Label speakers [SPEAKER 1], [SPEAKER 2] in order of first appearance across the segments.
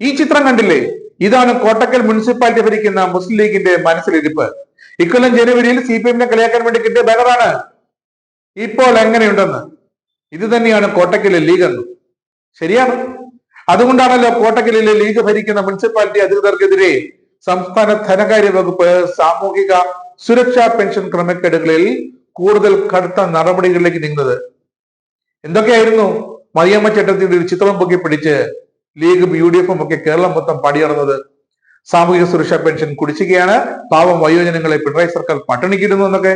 [SPEAKER 1] ഈ ചിത്രം കണ്ടില്ലേ? ഇതാണ് കോട്ടക്കൽ മുനിസിപ്പാലിറ്റി ഭരിക്കുന്ന മുസ്ലിം ലീഗിന്റെ മനസ്സിലിരിപ്പ്. ഇക്കൊല്ലം ജനുവരിയിൽ സി പി എമ്മിനെ കളിയാക്കാൻ വേണ്ടി കിട്ടിയ ബഹറാണ് ഇപ്പോൾ എങ്ങനെയുണ്ടെന്ന്? ഇത് തന്നെയാണ് കോട്ടക്കലിലെ ലീഗ് എന്ന്. ശരിയാണ് അതുകൊണ്ടാണല്ലോ കോട്ടക്കലിലെ ലീഗ് ഭരിക്കുന്ന മുനിസിപ്പാലിറ്റി അധികൃതർക്കെതിരെ സംസ്ഥാന ധനകാര്യ വകുപ്പ് സാമൂഹിക സുരക്ഷാ പെൻഷൻ ക്രമക്കേടുകളിൽ കൂടുതൽ കടുത്ത നടപടികളിലേക്ക് നീങ്ങുന്നത്. എന്തൊക്കെയായിരുന്നു മറിയമ്മ ചട്ടത്തിന്റെ ഒരു ചിത്രം പൊക്കി പിടിച്ച് ലീഗും യു ഡി എഫും ഒക്കെ കേരളം മൊത്തം പടിയടന്നത് സാമൂഹിക സുരക്ഷാ പെൻഷൻ കുടിശ്ശികയാണ്. പാവം വയോജനങ്ങളെ പിണറായി സർക്കാർ പട്ടിണിക്കിടുന്നു എന്നൊക്കെ.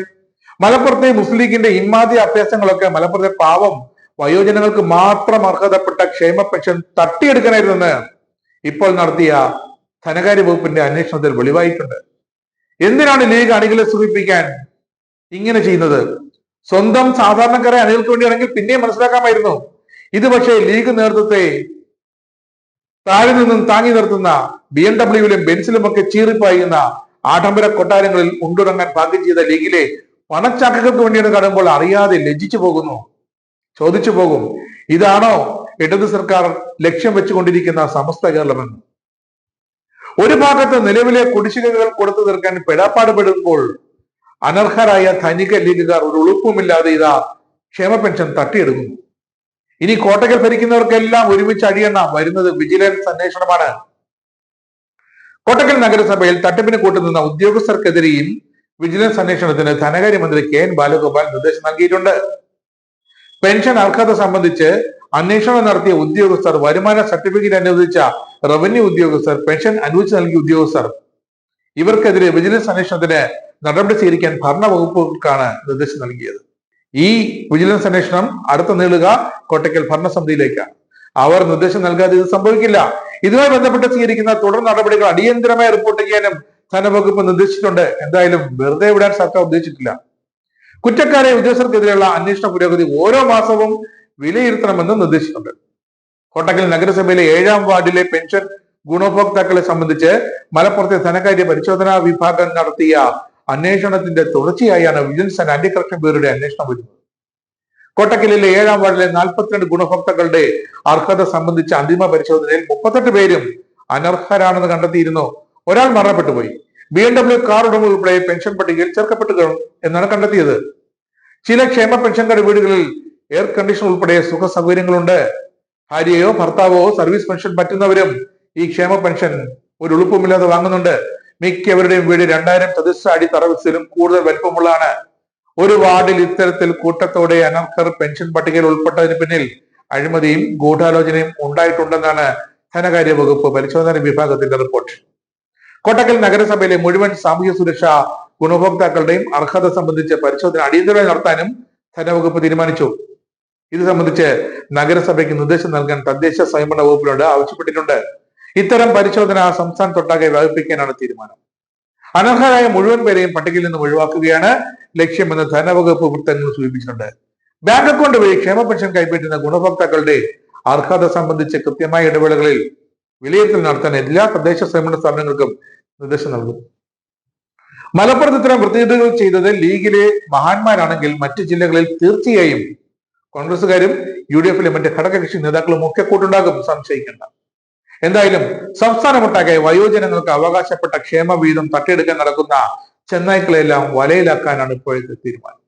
[SPEAKER 1] മലപ്പുറത്തെ മുസ്ലിം ലീഗിന്റെ ഇമ്മാതി അഭ്യാസങ്ങളൊക്കെ മലപ്പുറത്തെ പാവം വയോജനങ്ങൾക്ക് മാത്രം അർഹതപ്പെട്ട ക്ഷേമ പെൻഷൻ തട്ടിയെടുക്കാനായിരുന്നെന്ന് ഇപ്പോൾ നടത്തിയ ധനകാര്യ വകുപ്പിന്റെ അന്വേഷണത്തിൽ വെളിവായിട്ടുണ്ട്. എന്തിനാണ് ലീഗ് അണികളെ സൂചിപ്പിക്കാൻ ഇങ്ങനെ ചെയ്യുന്നത്? സ്വന്തം സാധാരണക്കാരെ അണികൾക്ക് വേണ്ടിയാണെങ്കിൽ പിന്നെയും മനസ്സിലാക്കാമായിരുന്നു. ഇത് പക്ഷേ ലീഗ് നേതൃത്വത്തെ താഴെ നിന്നും താങ്ങി നിർത്തുന്ന ബി എം ഡബ്ല്യുവിലും ബെൻസിലും ഒക്കെ ചീറിപ്പായുന്ന ആഡംബര കൊട്ടാരങ്ങളിൽ ഉണ്ടുറങ്ങാൻ ഭാഗ്യം ചെയ്ത ലീഗിലെ പണച്ചാക്കകൾക്ക് വേണ്ടിയാണ് കാണുമ്പോൾ അറിയാതെ ലജ്ജിച്ചു പോകുന്നു. ചോദിച്ചു പോകും ഇതാണോ ഇടതു സർക്കാർ ലക്ഷ്യം വെച്ചുകൊണ്ടിരിക്കുന്ന സമസ്ത കേരളമെന്ന് ഒരു ഭാഗത്ത് നിലവിലെ കുടിശ്ശികകൾ കൊടുത്തു തീർക്കാൻ പെടാപ്പാടുപെടുമ്പോൾ അനർഹരായ ധനിക ലീഗുകാർ ഒരു ഉളുപ്പുമില്ലാതെ ഇതാ ക്ഷേമ പെൻഷൻ തട്ടിയെടുക്കുന്നു. ഇനി കോട്ടകൾ ഭരിക്കുന്നവർക്കെല്ലാം ഒരുമിച്ച് അഴിയെണ്ണാം വരുന്നത് വിജിലൻസ് അന്വേഷണമാണ്. കോട്ടക്കൽ നഗരസഭയിൽ തട്ടിപ്പിന് കൂട്ടുനിന്ന ഉദ്യോഗസ്ഥർക്കെതിരെയും വിജിലൻസ് അന്വേഷണത്തിന് ധനകാര്യമന്ത്രി കെ എൻ ബാലഗോപാൽ നിർദ്ദേശം നൽകിയിട്ടുണ്ട്. പെൻഷൻ അർഹത സംബന്ധിച്ച് അന്വേഷണം നടത്തിയ ഉദ്യോഗസ്ഥർ വരുമാന സർട്ടിഫിക്കറ്റ് അനുവദിച്ച റവന്യൂ ഉദ്യോഗസ്ഥർ പെൻഷൻ അനുവദിച്ചു നൽകിയ ഉദ്യോഗസ്ഥർ. ഇവർക്കെതിരെ വിജിലൻസ് അന്വേഷണത്തിന് നടപടി സ്വീകരിക്കാൻ ഭരണവകുപ്പുകൾക്കാണ് നിർദ്ദേശം നൽകിയത്. ഈ വിജിലൻസ് അന്വേഷണം അടുത്ത നീളുക കോട്ടയ്ക്കൽ ഭരണസമിതിയിലേക്കാണ് അവർ നിർദ്ദേശം നൽകാതെ ഇത് സംഭവിക്കില്ല. ഇതുമായി ബന്ധപ്പെട്ട് സ്വീകരിക്കുന്ന തുടർ നടപടികൾ അടിയന്തരമായി റിപ്പോർട്ട് ചെയ്യാനും ധനവകുപ്പ് നിർദ്ദേശിച്ചിട്ടുണ്ട്. എന്തായാലും വെറുതെ വിടാൻ സർക്കാർ ഉദ്ദേശിച്ചിട്ടില്ല. കുറ്റക്കാരെ ഉദ്യോഗസ്ഥർക്കെതിരെയുള്ള അന്വേഷണ പുരോഗതി ഓരോ മാസവും വിലയിരുത്തണമെന്ന് നിർദ്ദേശിച്ചിട്ടുണ്ട്. കോട്ടക്കൽ നഗരസഭയിലെ ഏഴാം വാർഡിലെ പെൻഷൻ ഗുണഭോക്താക്കളെ സംബന്ധിച്ച് മലപ്പുറത്തെ ധനകാര്യ പരിശോധനാ വിഭാഗം നടത്തിയ അന്വേഷണത്തിന്റെ തുടർച്ചയായാണ് വിജിലൻസ് ആൻഡ് ആന്റി കറപ്ഷൻ ബ്യൂറോയുടെ അന്വേഷണം വരുന്നത്. കോട്ടക്കലിലെ ഏഴാം വാർഡിലെ നാൽപ്പത്തിരണ്ട് ഗുണഭോക്താക്കളുടെ അർഹത സംബന്ധിച്ച അന്തിമ പരിശോധനയിൽ മുപ്പത്തെട്ട് പേരും അനർഹരാണെന്ന് കണ്ടെത്തിയിരുന്നു. ഒരാൾ മരണപ്പെട്ടു പോയി. ബി എം ഡബ്ല്യു കാർ ഉടമ ഉൾപ്പെടെ പെൻഷൻ പട്ടികയിൽ ചേർക്കപ്പെട്ടു എന്നാണ് കണ്ടെത്തിയത്. ചില ക്ഷേമ പെൻഷൻകാരുടെ വീടുകളിൽ എയർ കണ്ടീഷൻ ഉൾപ്പെടെ സുഖ സൗകര്യങ്ങളുണ്ട്. ഭാര്യയോ ഭർത്താവോ സർവീസ് പെൻഷൻ പറ്റുന്നവരും ഈ ക്ഷേമ പെൻഷൻ ഒരു ഉളുപ്പുമില്ലാതെ വാങ്ങുന്നുണ്ട്. മിക്കവരുടെയും വീട് രണ്ടായിരം ചതുശ്ര അടി തറവിസിലും കൂടുതൽ വലിപ്പമുള്ളതാണ്. ഒരു വാർഡിൽ ഇത്തരത്തിൽ കൂട്ടത്തോടെ അനർഹർ പെൻഷൻ പട്ടികയിൽ ഉൾപ്പെട്ടതിന് പിന്നിൽ അഴിമതിയും ഗൂഢാലോചനയും ഉണ്ടായിട്ടുണ്ടെന്നാണ് ധനകാര്യ വകുപ്പ് പരിശോധന വിഭാഗത്തിന്റെ റിപ്പോർട്ട്. കോട്ടക്കൽ നഗരസഭയിലെ മുഴുവൻ സാമൂഹ്യ സുരക്ഷ ഗുണഭോക്താക്കളുടെയും അർഹത സംബന്ധിച്ച് പരിശോധന അടിയന്തരമായി നടത്താനും ധനവകുപ്പ് തീരുമാനിച്ചു. ഇത് സംബന്ധിച്ച് നഗരസഭയ്ക്ക് നിർദ്ദേശം നൽകാൻ തദ്ദേശ സ്വയംഭരണ വകുപ്പിനോട് ആവശ്യപ്പെട്ടിട്ടുണ്ട്. ഇത്തരം പരിശോധന സംസ്ഥാനത്തൊട്ടാകെ വ്യാപിപ്പിക്കാനാണ് തീരുമാനം. അനർഹരായ മുഴുവൻ പേരെയും പട്ടികയിൽ നിന്ന് ഒഴിവാക്കുകയാണ് ലക്ഷ്യമെന്ന് ധനവകുപ്പ് വൃത്തങ്ങൾ സൂചിപ്പിച്ചിട്ടുണ്ട്. ബാങ്ക് അക്കൗണ്ട് വഴി ക്ഷേമ പെൻഷൻ കൈപ്പറ്റുന്ന ഗുണഭോക്താക്കളുടെ അർഹത സംബന്ധിച്ച് കൃത്യമായ ഇടവേളകളിൽ വിലയിരുത്തൽ നടത്താൻ എല്ലാ തദ്ദേശ സ്വയംഭരണ സ്ഥാപനങ്ങൾക്കും നിർദ്ദേശം നൽകും. മലപ്പുറത്ത് ഇത്തരം വൃത്തികേടുകൾ ചെയ്തത് ലീഗിലെ മഹാന്മാരാണെങ്കിൽ മറ്റു ജില്ലകളിൽ തീർച്ചയായും കോൺഗ്രസുകാരും യു ഡി എഫിലെ മറ്റ് ഘടകകക്ഷി നേതാക്കളും ഒക്കെ കൂട്ടുണ്ടാകും. സംശയിക്കേണ്ട. എന്തായാലും സംസ്ഥാനമൊട്ടാകെ വയോജനങ്ങൾക്ക് അവകാശപ്പെട്ട ക്ഷേമ വീതം തട്ടിയെടുക്കാൻ നടക്കുന്ന ചെന്നായ്ക്കളെല്ലാം വലയിലാക്കാനാണ് ഇപ്പോഴത്തെ തീരുമാനം.